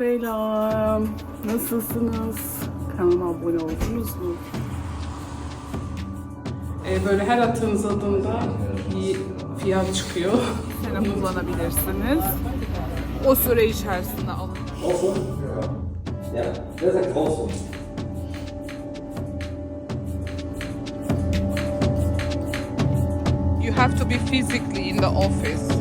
Selam. Nasılsınız? Kanalıma abone oldunuz mu? Ee, böyle her attığınız adımda bir fiyat çıkıyor. Sene kullanabilirsiniz. O süre içerisinde alın. Also? Yeah, there's a close one. You have to be physically in the office.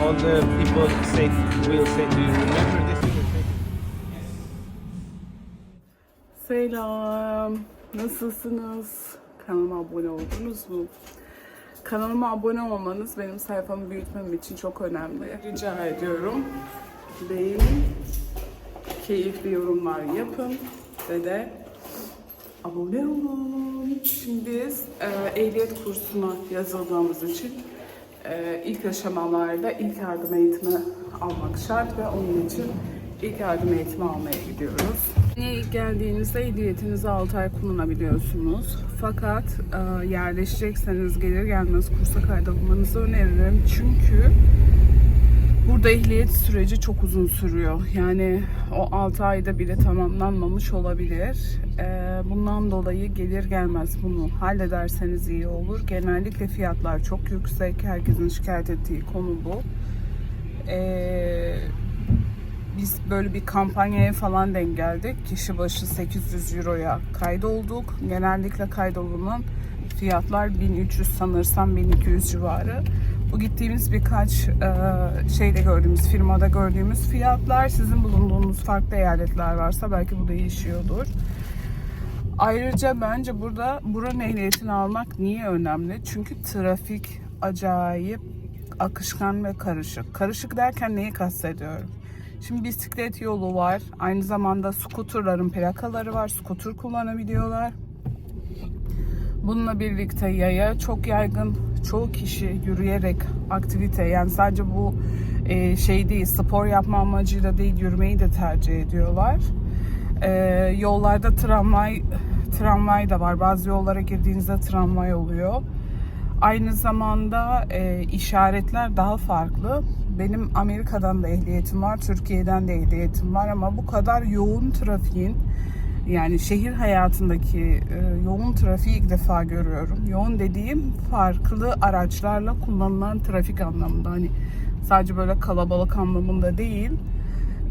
All the people say will say to you, remember this is Selam. Nasılsınız? Kanalıma abone oldunuz mu? Kanalıma abone olmanız benim sayfamı büyütmem için çok önemli. Rica ediyorum. Beğenin, keyifli yorumlar yapın ve de abone olun. Şimdi biz e, ehliyet kursuna yazıldığımız için e, ilk aşamalarda ilk yardım eğitimi almak şart ve onun için ilk yardım eğitimi almaya gidiyoruz. İlk geldiğinizde ehliyetinizi 6 ay kullanabiliyorsunuz. Fakat e, yerleşecekseniz gelir gelmez kursa kaydolmanızı öneririm. Çünkü Burada ehliyet süreci çok uzun sürüyor. Yani o 6 ayda bile tamamlanmamış olabilir. Ee, bundan dolayı gelir gelmez bunu hallederseniz iyi olur. Genellikle fiyatlar çok yüksek. Herkesin şikayet ettiği konu bu. Ee, biz böyle bir kampanyaya falan denk geldik. Kişi başı 800 euroya kaydolduk. Genellikle kaydolunan fiyatlar 1300 sanırsam 1200 civarı. Bu gittiğimiz birkaç e, şeyde gördüğümüz, firmada gördüğümüz fiyatlar sizin bulunduğunuz farklı eyaletler varsa belki bu değişiyordur. Ayrıca bence burada buranın ehliyetini almak niye önemli? Çünkü trafik acayip akışkan ve karışık. Karışık derken neyi kastediyorum? Şimdi bisiklet yolu var. Aynı zamanda skuterların plakaları var. Skuter kullanabiliyorlar. Bununla birlikte yaya çok yaygın. Çoğu kişi yürüyerek aktivite yani sadece bu e, şey değil spor yapma amacıyla değil yürümeyi de tercih ediyorlar. E, yollarda tramvay tramvay da var. Bazı yollara girdiğinizde tramvay oluyor. Aynı zamanda e, işaretler daha farklı. Benim Amerika'dan da ehliyetim var, Türkiye'den de ehliyetim var ama bu kadar yoğun trafiğin yani şehir hayatındaki e, yoğun trafiği ilk defa görüyorum. Yoğun dediğim farklı araçlarla kullanılan trafik anlamında. Hani sadece böyle kalabalık anlamında değil.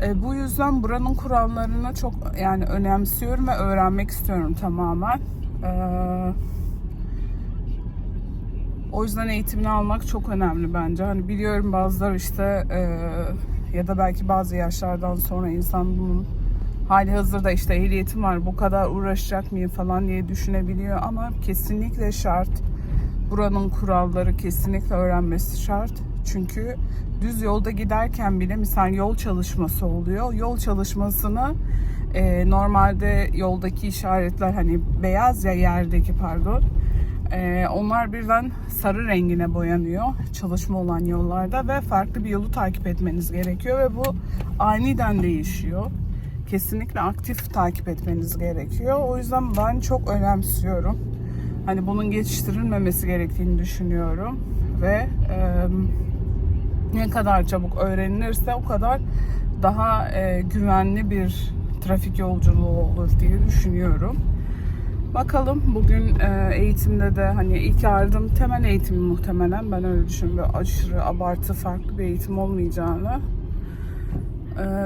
E, bu yüzden buranın kurallarını çok yani önemsiyorum ve öğrenmek istiyorum tamamen. E, o yüzden eğitimini almak çok önemli bence. Hani biliyorum bazıları işte e, ya da belki bazı yaşlardan sonra insan bunun hali hazırda işte ehliyetim var bu kadar uğraşacak mıyım falan diye düşünebiliyor ama kesinlikle şart. Buranın kuralları kesinlikle öğrenmesi şart. Çünkü düz yolda giderken bile misal yol çalışması oluyor. Yol çalışmasını e, normalde yoldaki işaretler hani beyaz ya yerdeki pardon. E, onlar birden sarı rengine boyanıyor çalışma olan yollarda ve farklı bir yolu takip etmeniz gerekiyor ve bu aniden değişiyor kesinlikle aktif takip etmeniz gerekiyor. O yüzden ben çok önemsiyorum. Hani bunun geçiştirilmemesi gerektiğini düşünüyorum ve e, ne kadar çabuk öğrenilirse o kadar daha e, güvenli bir trafik yolculuğu olur diye düşünüyorum. Bakalım bugün e, eğitimde de hani ilk yardım temel eğitimi muhtemelen ben öyle düşünüyorum. Aşırı abartı farklı bir eğitim olmayacağını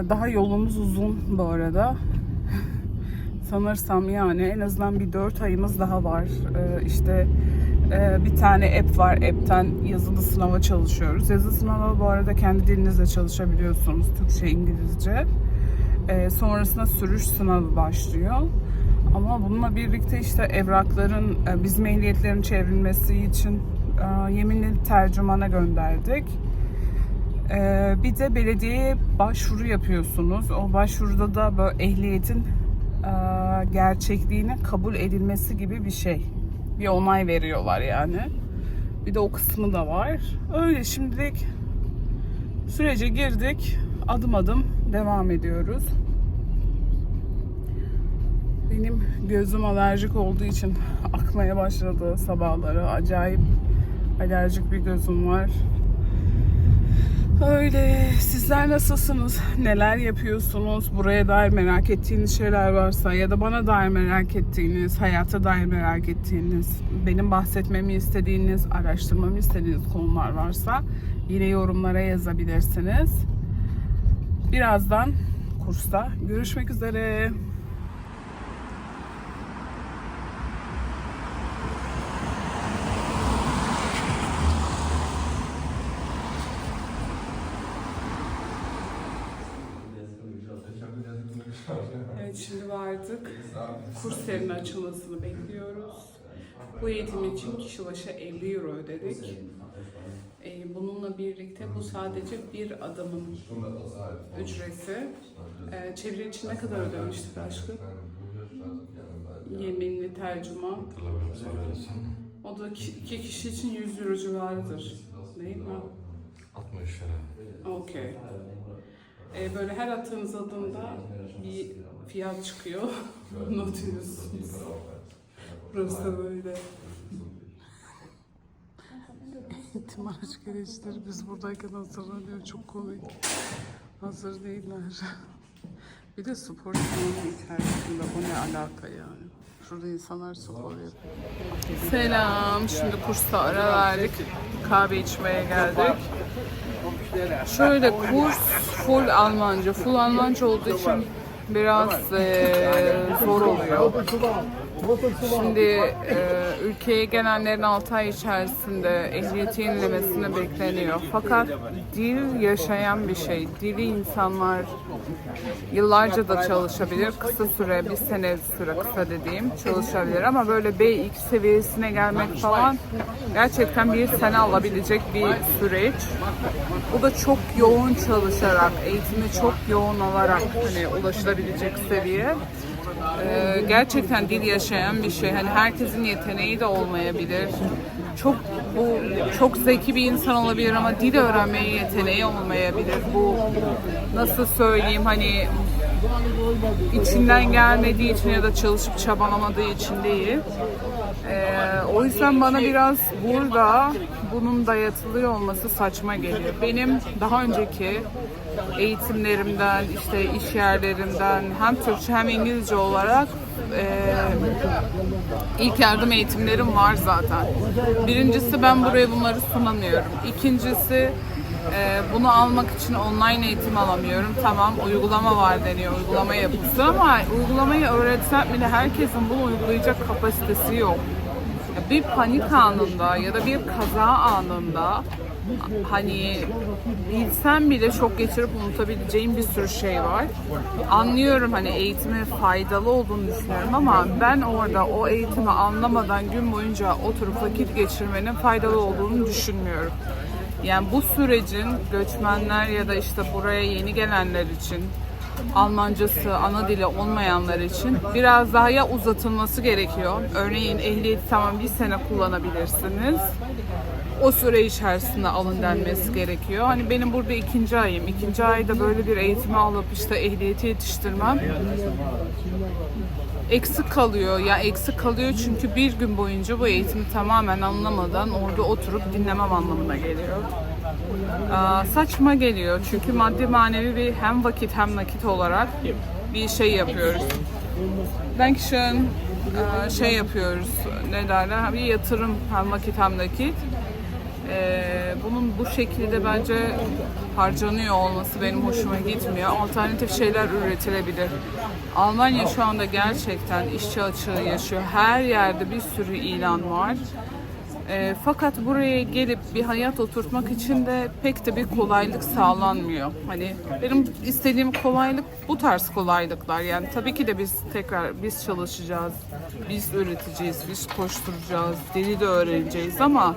daha yolumuz uzun bu arada. Sanırsam yani en azından bir 4 ayımız daha var. Ee, işte e, bir tane app var. App'ten yazılı sınava çalışıyoruz. Yazılı sınava bu arada kendi dilinizle çalışabiliyorsunuz. Türkçe, İngilizce. Ee, sonrasında sürüş sınavı başlıyor. Ama bununla birlikte işte evrakların, e, bizim ehliyetlerin çevrilmesi için e, yeminli tercümana gönderdik. Ee, bir de belediyeye başvuru yapıyorsunuz. O başvuruda da böyle ehliyetin e, gerçekliğine kabul edilmesi gibi bir şey. Bir onay veriyorlar yani. Bir de o kısmı da var. Öyle şimdilik sürece girdik. Adım adım devam ediyoruz. Benim gözüm alerjik olduğu için akmaya başladı sabahları. Acayip alerjik bir gözüm var. Öyle. Sizler nasılsınız? Neler yapıyorsunuz? Buraya dair merak ettiğiniz şeyler varsa ya da bana dair merak ettiğiniz, hayata dair merak ettiğiniz, benim bahsetmemi istediğiniz, araştırmamı istediğiniz konular varsa yine yorumlara yazabilirsiniz. Birazdan kursta görüşmek üzere. Evet şimdi vardık. Kursların açılmasını bekliyoruz. Bu eğitim için kişi başı 50 euro ödedik. Ee, Bununla birlikte bu sadece bir adamın ücreti. Ee, Çeviri için ne kadar ödemiştik aşkım? Yeminli tercüman. O da ki- iki kişi için 100 euro civarıdır. Değil mi? 60 lira. Okey. Ee, böyle her attığınız adımda fiyat çıkıyor. Not ediyorsunuz. Burası da böyle. Eğitim araç gereçleri biz buradayken hazırlanıyor. Çok komik. Hazır değiller. Bir de spor salonu içerisinde. O ne alaka yani? Şurada insanlar spor yapıyor. Selam. Şimdi kursta ara verdik. Kahve içmeye geldik. Şöyle kurs full Almanca. Full Almanca olduğu için zor oluyor. Şimdi eee, ülkeye gelenlerin 6 ay içerisinde ehliyeti yenilemesine bekleniyor. Fakat dil yaşayan bir şey. Dili insanlar yıllarca da çalışabilir. Kısa süre, bir sene süre kısa dediğim çalışabilir. Ama böyle B2 seviyesine gelmek falan gerçekten bir sene alabilecek bir süreç. Bu da çok yoğun çalışarak, eğitimi çok yoğun alarak hani ulaşılabilecek seviye. Ee, gerçekten dil yaşayan bir şey. Hani herkesin yeteneği de olmayabilir. Çok bu çok zeki bir insan olabilir ama dil öğrenmeye yeteneği olmayabilir. Bu nasıl söyleyeyim hani içinden gelmediği için ya da çalışıp çabalamadığı için değil. Ee, o yüzden bana biraz burada bunun dayatılıyor olması saçma geliyor. Benim daha önceki eğitimlerimden, işte iş yerlerimden hem Türkçe hem İngilizce olarak e, ilk yardım eğitimlerim var zaten. Birincisi ben buraya bunları sunamıyorum. İkincisi e, bunu almak için online eğitim alamıyorum. Tamam uygulama var deniyor, uygulama yapılsın ama uygulamayı öğretsem bile herkesin bunu uygulayacak kapasitesi yok. Bir panik anında ya da bir kaza anında hani bilsem bile şok geçirip unutabileceğim bir sürü şey var. Anlıyorum hani eğitimin faydalı olduğunu düşünüyorum ama ben orada o eğitimi anlamadan gün boyunca oturup vakit geçirmenin faydalı olduğunu düşünmüyorum. Yani bu sürecin göçmenler ya da işte buraya yeni gelenler için Almancası ana dili olmayanlar için biraz daha ya uzatılması gerekiyor. Örneğin ehliyeti tamam bir sene kullanabilirsiniz. O süre içerisinde alın denmesi gerekiyor. Hani benim burada ikinci ayım. İkinci ayda böyle bir eğitimi alıp işte ehliyeti yetiştirmem eksik kalıyor. Ya eksik kalıyor çünkü bir gün boyunca bu eğitimi tamamen anlamadan orada oturup dinlemem anlamına geliyor. Saçma geliyor çünkü maddi manevi bir hem vakit hem nakit olarak bir şey yapıyoruz. Dankeschön. Aa, şey yapıyoruz ne derler bir yatırım hem vakit hem nakit. Ee, bunun bu şekilde bence harcanıyor olması benim hoşuma gitmiyor. Alternatif şeyler üretilebilir. Almanya şu anda gerçekten işçi açığı yaşıyor. Her yerde bir sürü ilan var. Ee, fakat buraya gelip bir hayat oturtmak için de pek de bir kolaylık sağlanmıyor. Hani benim istediğim kolaylık bu tarz kolaylıklar. Yani tabii ki de biz tekrar biz çalışacağız, biz üreteceğiz, biz koşturacağız, dili de öğreneceğiz ama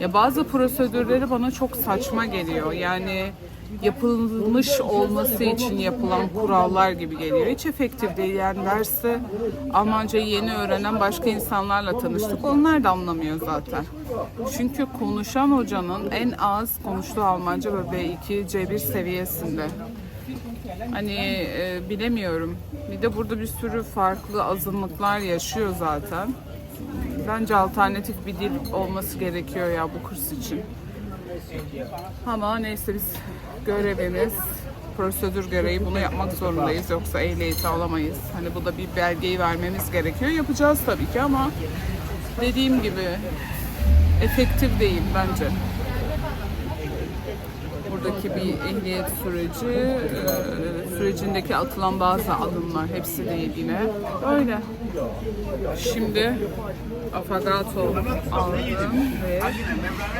ya bazı prosedürleri bana çok saçma geliyor. Yani yapılmış olması için yapılan kurallar gibi geliyor. Hiç efektif değil. Yani derste Almancayı yeni öğrenen başka insanlarla tanıştık. Onlar da anlamıyor zaten. Çünkü konuşan hocanın en az konuştuğu Almanca böyle B2, C1 seviyesinde. Hani e, bilemiyorum. Bir de burada bir sürü farklı azınlıklar yaşıyor zaten. Bence alternatif bir dil olması gerekiyor ya bu kurs için. Ama neyse biz görevimiz prosedür gereği bunu yapmak zorundayız. Yoksa ehliyeti alamayız. Hani bu da bir belgeyi vermemiz gerekiyor. Yapacağız tabii ki ama dediğim gibi efektif değil bence. Buradaki bir ehliyet süreci, e, sürecindeki atılan bazı adımlar hepsi değil yine. Öyle. Şimdi afagato aldım ve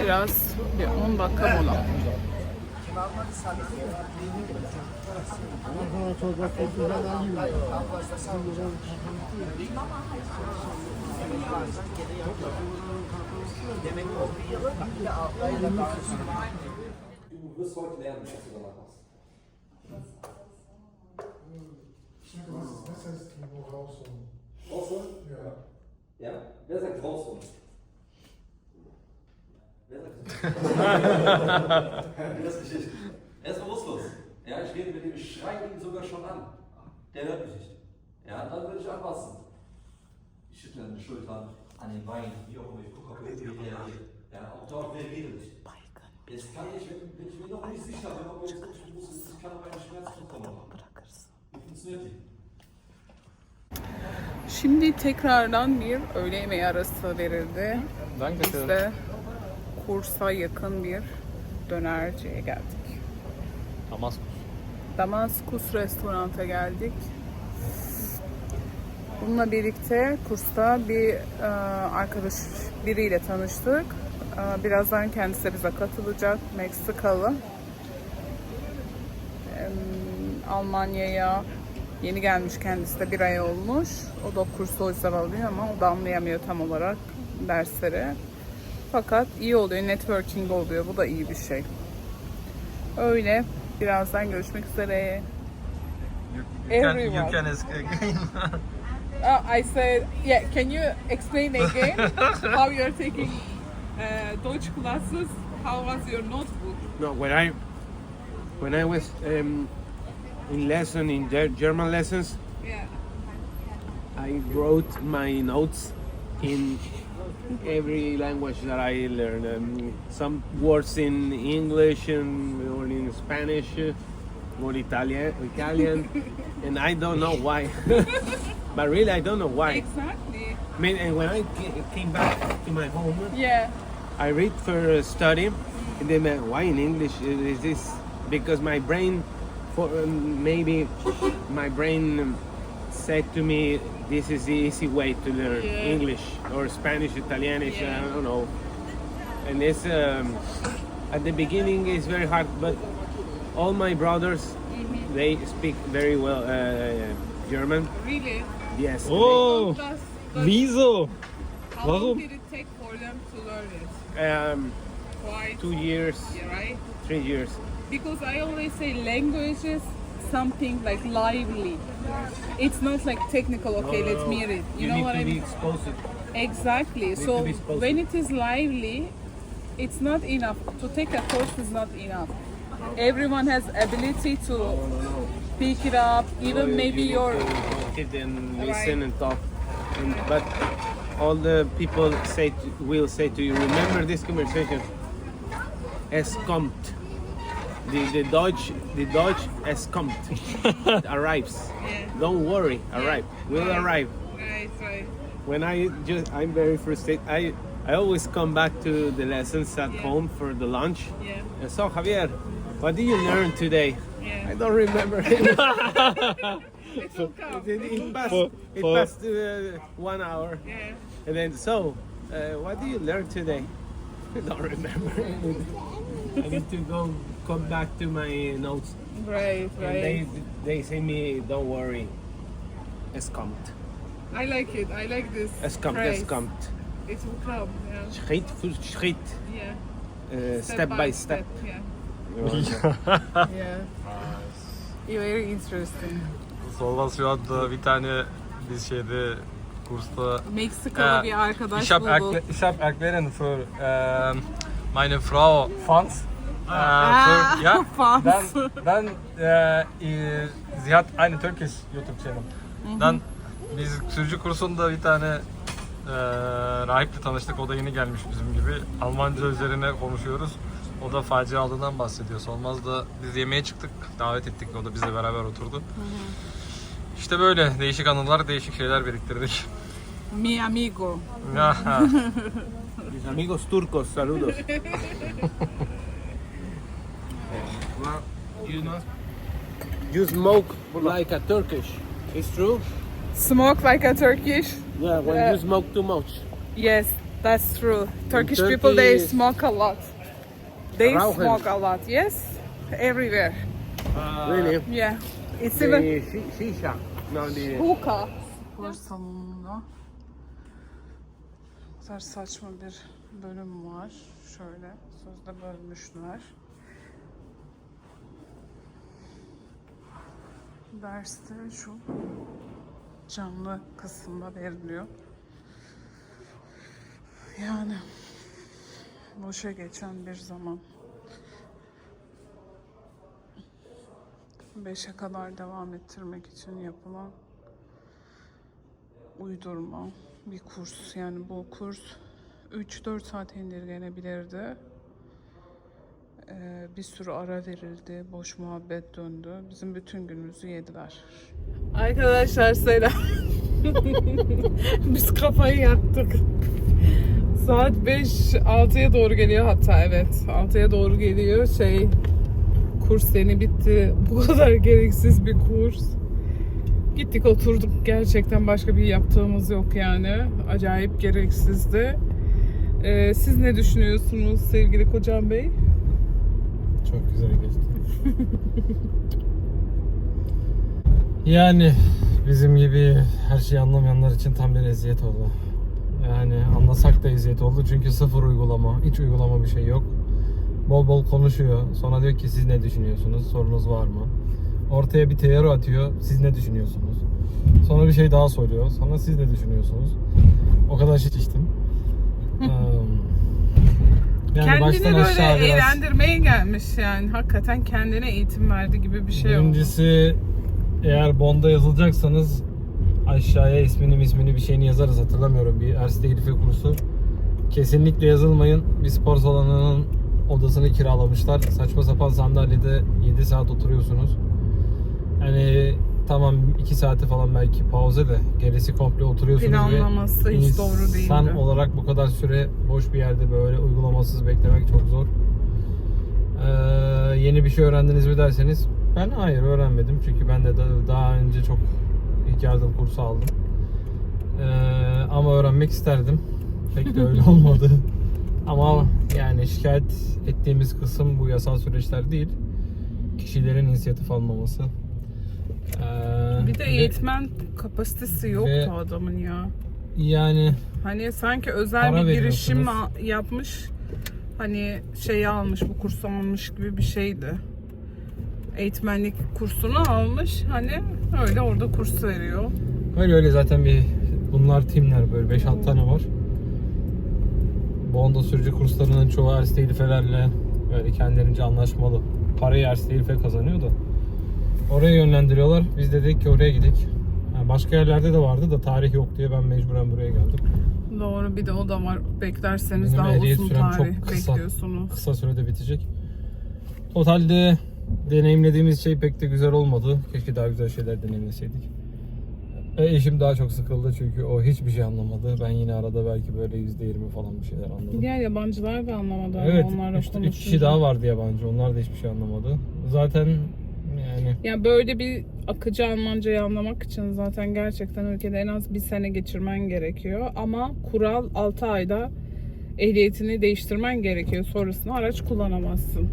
biraz bir 10 dakika mola. Du wirst heute lernen, was du danach machst. Das Das Geschichte. Er ist bewusstlos. Ja, ich rede mit ihm, ich schreie ihn sogar schon an. Der hört mich nicht. Ja, dann würde ich anpassen. Ich schüttle an den Schultern, an den Beinen, wie auch immer. Ich gucke, ob er reagiert. Ja, auch dort reagiert er nicht. Jetzt kann ich, wenn, ich mir noch nicht sicher bin, ob er jetzt wirklich bewusst ist, ich kann auf eine Schmerzkontrolle machen. Wie funktioniert die? Şimdi tekrardan bir öğle yemeği arası verildi. Biz de kursa yakın bir dönerciye geldik. Damaskus. Damaskus restoranta geldik. Bununla birlikte kursta bir e, arkadaş biriyle tanıştık. E, birazdan kendisi bize katılacak. Meksikalı. Em, Almanya'ya yeni gelmiş kendisi de bir ay olmuş. O da kursu o yüzden alıyor ama o da anlayamıyor tam olarak dersleri. Fakat iyi oluyor, networking oluyor. Bu da iyi bir şey. Öyle. Birazdan görüşmek üzere. Everyone. You can again. Uh, I said, yeah, can you explain again how you're taking uh, Deutsch classes? How was your notebook? No, when I when I was um, in lesson in Ger- German lessons, Yeah. I wrote my notes in every language that I learned. Um, some words in English and or in Spanish or Italian, Italian, and I don't know why. but really, I don't know why. Exactly. I mean, and when I came back to my home, Yeah. I read for a study, and then uh, why in English is this? Because my brain, for um, maybe my brain um, said to me, this is the easy way to learn Yeah. English or Spanish, Italianish. Yeah. I don't know. And it's um, at the beginning it's very hard, but all my brothers Mm-hmm. they speak very well uh, German. Really? Yes. Oh, Does, does, wieso? how long warum? did it take for them to learn it? Um, Quite. two years, Yeah, right? three years. Because I always say language is something like lively. It's not like technical, okay, No, no, let's no. meet it. You, You, know what I mean? Exactly. So when it is lively, it's not enough. To take a course is not enough. Everyone has ability to pick it up. Even you- maybe you your sit and Right. listen and talk. And, but all the people say to, will say to you, remember this conversation. Kommt. The, the Deutsch, the Deutsch es kommt. It arrives. Yeah. Don't worry, arrive. Will Right. arrive. right, right. When I just, I'm very frustrated. I, I always come back to the lessons at Yeah. home for the lunch. Yeah, And so Javier, what did you learn today? Yeah. I don't remember. It will come. It, it passed, For- it for- passed uh, one hour, Yeah. and then so, uh, what did you learn today? I don't remember. I need to go come back to my notes, Right, and they right. they say me, don't worry, es kommt, I like it. I like this. es kommt, phrase. es kommt, It will come. Yeah. Schritt für Schritt, Yeah. uh, step, by step. Yeah. Yeah. Very interesting. Solvas şu anda bir tane biz şeyde kursta Meksikalı Äh, bir arkadaş ich habe bulduk. ich hab erklären für ähm, meine Frau Fans. Äh, Ah, für, ja, Fans. dann, dann äh, i- sie hat eine Turkish YouTube channel. Dann biz sürücü kursunda bir tane e, rahiple tanıştık. O da yeni gelmiş bizim gibi. Almanca üzerine konuşuyoruz. O da facialığından bahsediyor. Olmaz da biz yemeğe çıktık. Davet ettik. O da bizle beraber oturdu. İşte böyle değişik anılar, değişik şeyler biriktirdik. Mi amigo. Mis amigos turcos, saludos. you know? You smoke like a Turkish. It's true? Smoke like a Turkish. Yeah, when Yeah. you smoke too much. Yes, that's true. Turkish Turkey people they smoke a lot. They Rauchen. smoke a lot. Yes, everywhere. really? Yeah, it's even shi- shisha. No, the hookah. Spor salonunda bu kadar saçma bir bölüm var. Şöyle sözde bölmüşler. Derste şu canlı kısımda veriliyor. Yani boşa geçen bir zaman. Beşe kadar devam ettirmek için yapılan uydurma bir kurs. Yani bu kurs 3-4 saat indirgenebilirdi. Ee, bir sürü ara verildi, boş muhabbet döndü. Bizim bütün günümüzü yediler. Arkadaşlar selam. Biz kafayı yaktık. Saat 5 6'ya doğru geliyor hatta evet. 6'ya doğru geliyor. Şey kurs yeni bitti. Bu kadar gereksiz bir kurs. Gittik oturduk. Gerçekten başka bir yaptığımız yok yani. Acayip gereksizdi. Ee, siz ne düşünüyorsunuz sevgili kocam bey? Çok güzel geçti. yani bizim gibi her şeyi anlamayanlar için tam bir eziyet oldu. Yani anlasak da eziyet oldu çünkü sıfır uygulama, hiç uygulama bir şey yok. Bol bol konuşuyor. Sonra diyor ki siz ne düşünüyorsunuz? Sorunuz var mı? Ortaya bir teori atıyor. Siz ne düşünüyorsunuz? Sonra bir şey daha soruyor. Sonra siz ne düşünüyorsunuz? O kadar shit içtim. Yani kendini böyle eğlendirmeye gelmiş yani. Hakikaten kendine eğitim verdi gibi bir şey oldu. Birincisi eğer Bond'a yazılacaksanız aşağıya ismini ismini bir şeyini yazarız hatırlamıyorum. Bir Ers Telifi kursu. Kesinlikle yazılmayın. Bir spor salonunun odasını kiralamışlar. Saçma sapan sandalyede 7 saat oturuyorsunuz. Yani tamam 2 saati falan belki pauze de gerisi komple oturuyorsunuz Planlaması ve hiç doğru insan değildi. olarak bu kadar süre boş bir yerde böyle uygulamasız beklemek çok zor. Ee, yeni bir şey öğrendiniz mi derseniz ben hayır öğrenmedim çünkü ben de da- daha önce çok ilk yardım kursu aldım. Ee, ama öğrenmek isterdim. Pek de öyle olmadı. Ama yani şikayet ettiğimiz kısım bu yasal süreçler değil. Kişilerin inisiyatif almaması. Ee, Bir de ve- eğitmen kapasitesi yoktu ve- adamın ya. yani Hani sanki özel bir girişim yapmış. Hani şeyi almış, bu kursu almış gibi bir şeydi. Eğitmenlik kursunu almış. Hani öyle orada kurs veriyor. Öyle öyle zaten bir bunlar timler böyle 5-6 tane var. Bu Honda sürücü kurslarının çoğu Ers telifelerle böyle kendilerince anlaşmalı. Parayı Ers telife kazanıyor da. Oraya yönlendiriyorlar. Biz de dedik ki oraya gidelim. Yani başka yerlerde de vardı da tarih yok diye ben mecburen buraya geldim. Doğru bir de o da var. Beklerseniz Benim daha ehliyet uzun sürem çok tarih kısa. bekliyorsunuz. Kısa sürede bitecek. Totalde deneyimlediğimiz şey pek de güzel olmadı. Keşke daha güzel şeyler deneyimleseydik. E, eşim daha çok sıkıldı çünkü o hiçbir şey anlamadı. Ben yine arada belki böyle %20 falan bir şeyler anladım. Diğer yabancılar da anlamadı ama Evet, onlarla 3 kişi konuşunca. daha vardı yabancı. Onlar da hiçbir şey anlamadı. Zaten yani Ya böyle bir akıcı Almancayı anlamak için zaten gerçekten ülkede en az bir sene geçirmen gerekiyor. Ama kural 6 ayda ehliyetini değiştirmen gerekiyor. Sonrasında araç kullanamazsın.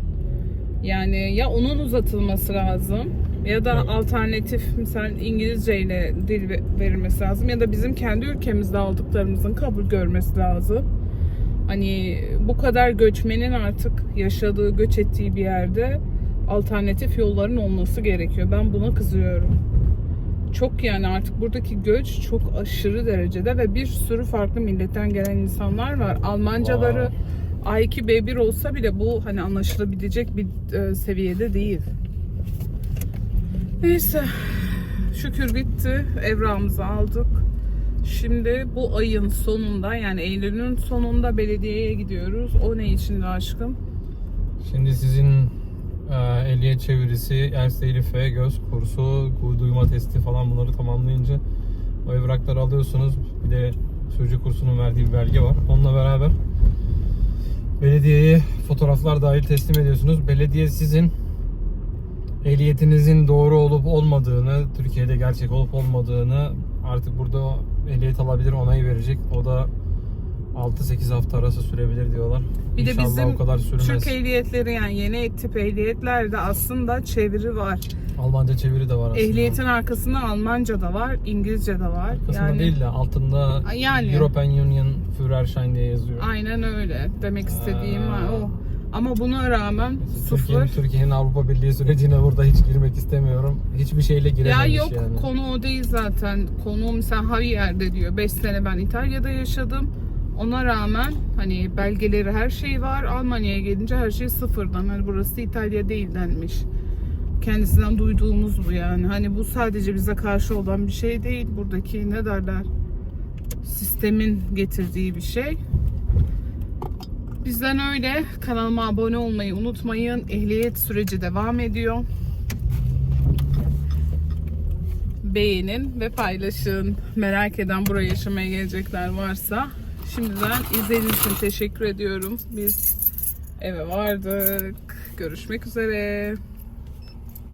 Yani ya onun uzatılması lazım ya da Evet. alternatif mesela İngilizce ile dil ve- verilmesi lazım ya da bizim kendi ülkemizde aldıklarımızın kabul görmesi lazım. Hani bu kadar göçmenin artık yaşadığı, göç ettiği bir yerde alternatif yolların olması gerekiyor. Ben buna kızıyorum. Çok yani artık buradaki göç çok aşırı derecede ve bir sürü farklı milletten gelen insanlar var. Almancaları A2 B1 olsa bile bu hani anlaşılabilecek bir e, seviyede değil. Neyse şükür bitti. Evrağımızı aldık. Şimdi bu ayın sonunda yani Eylül'ün sonunda belediyeye gidiyoruz. O ne içindi aşkım? Şimdi sizin e, ehliyet çevirisi, Erste F, göz kursu, du- duyma testi falan bunları tamamlayınca o evrakları alıyorsunuz. Bir de sürücü kursunun verdiği bir belge var. Onunla beraber belediyeye fotoğraflar dahil teslim ediyorsunuz. Belediye sizin ehliyetinizin doğru olup olmadığını, Türkiye'de gerçek olup olmadığını artık burada ehliyet alabilir onayı verecek. O da 6-8 hafta arası sürebilir diyorlar. Bir de İnşallah bizim o kadar sürmez. Türk ehliyetleri yani yeni tip ehliyetlerde aslında çeviri var. Almanca çeviri de var aslında. Ehliyetin arkasında Almanca da var, İngilizce de var. Arkasında yani değil de altında Yani. European Union Führerschein diye yazıyor. aynen öyle. Demek istediğim var o. Ama buna rağmen Türkiye'nin. Türkiye'nin Avrupa Birliği sürecine burada hiç girmek istemiyorum. Hiçbir şeyle Ya girememiş yok yani. konu o değil zaten. Konu mesela Javier'de diyor. 5 sene ben İtalya'da yaşadım. Ona rağmen hani belgeleri her şey var. Almanya'ya gelince her şey sıfırdan. Hani burası İtalya değil denmiş. Kendisinden duyduğumuz bu yani. Hani bu sadece bize karşı olan bir şey değil. Buradaki ne derler? Sistemin getirdiği bir şey. Bizden öyle. Kanalıma abone olmayı unutmayın. Ehliyet süreci devam ediyor. Beğenin ve paylaşın. Merak eden buraya yaşamaya gelecekler varsa. Şimdiden izlediğiniz için teşekkür ediyorum. Biz eve vardık. Görüşmek üzere.